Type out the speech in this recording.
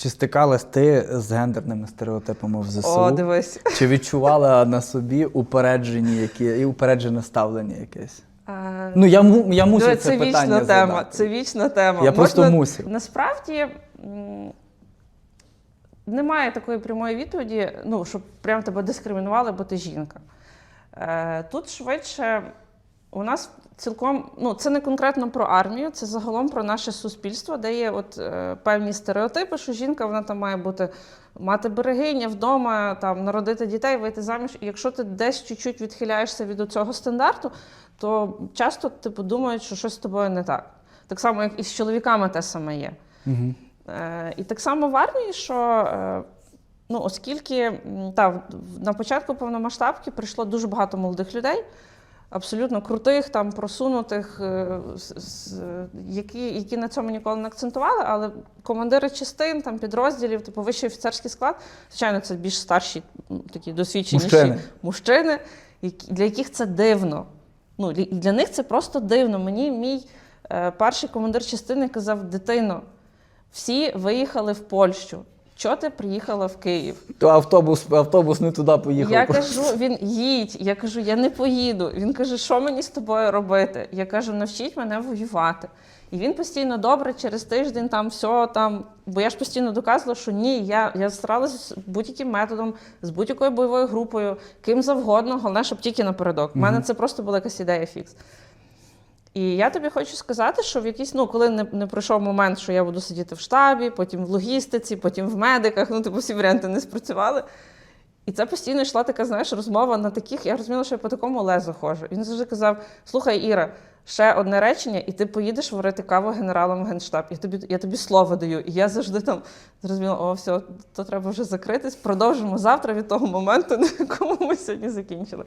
Чи стикалась ти з гендерними стереотипами в ЗСУ? О, дивись. Чи відчувала на собі упереджені які і упереджене ставлення якесь? Е, Ну я я мусив це, це питання вічна тема. задати. Це вічна тема. Я просто мусив. Насправді немає такої прямої відповіді, ну, щоб прям тебе дискримінували, бо ти жінка. Е, Тут швидше у нас цілком, ну це не конкретно про армію, це загалом про наше суспільство, де є от е, певні стереотипи, що жінка вона там має бути мати берегиня вдома, там народити дітей, вийти заміж. І якщо ти десь чуть-чуть відхиляєшся від цього стандарту, то часто типу думають, що щось з тобою не так. Так само, як і з чоловіками те саме є. Угу. Е, і так само в армії, що е, ну, оскільки та, на початку повномасштабки прийшло дуже багато молодих людей, абсолютно крутих, там, просунутих, е, які, які на цьому ніколи не акцентували, але командири частин, там, підрозділів, типу вищий офіцерський склад, звичайно, це більш старші, такі досвідченіші Мужчини. мужчини, для яких це дивно. Ну, для- них це просто дивно. Мені мій е, перший командир частини казав: дитино, всі виїхали в Польщу. Чого ти приїхала в Київ? То автобус, автобус не туди поїхав. Я кажу, він їдь. Я кажу, я не поїду. Він каже, що мені з тобою робити? Я кажу, навчіть мене воювати. І він постійно добре через тиждень там все там. Бо я ж постійно доказувала, що ні, я, я старалася будь-яким методом, з будь-якою бойовою групою, ким завгодно, головне, щоб тільки напередок. У мене це просто була якась ідея фікс. І я тобі хочу сказати, що в якийсь, ну, коли не, не пройшов момент, що я буду сидіти в штабі, потім в логістиці, потім в медиках, ну, типу, всі варіанти не спрацювали. І це постійно йшла така, знаєш, розмова на таких. Я розуміла, що я по такому лезу ходжу. Він завжди казав: слухай, Іра, ще одне речення, і ти поїдеш варити каву генералам в генштаб. Я тобі, я тобі слово даю. І я завжди там зрозуміла, о, все, то треба вже закритись. Продовжимо завтра від того моменту, на якому ми сьогодні закінчили.